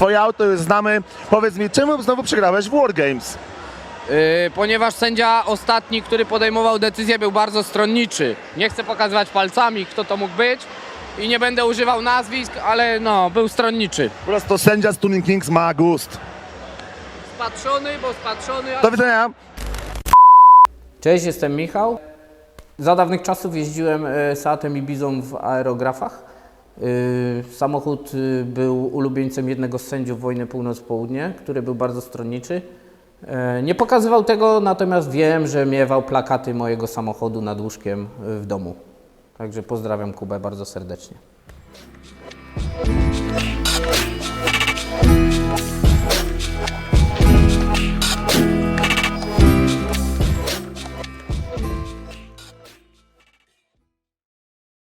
twoje auto już znamy. Powiedz mi, czemu znowu przegrałeś w Wargames? Yy, ponieważ sędzia ostatni, który podejmował decyzję, był bardzo stronniczy. Nie chcę pokazywać palcami, kto to mógł być i nie będę używał nazwisk, ale no, był stronniczy. Po prostu sędzia z Tuning Kings ma gust. Spatrzony, bo spatrzony. Do widzenia. Cześć, jestem Michał. Za dawnych czasów jeździłem e, Seatem i Bizą w aerografach. Y, samochód y, był ulubieńcem jednego z sędziów wojny północ-południe, który był bardzo stronniczy. E, nie pokazywał tego, natomiast wiem, że miewał plakaty mojego samochodu nad łóżkiem y, w domu. Także pozdrawiam Kubę bardzo serdecznie.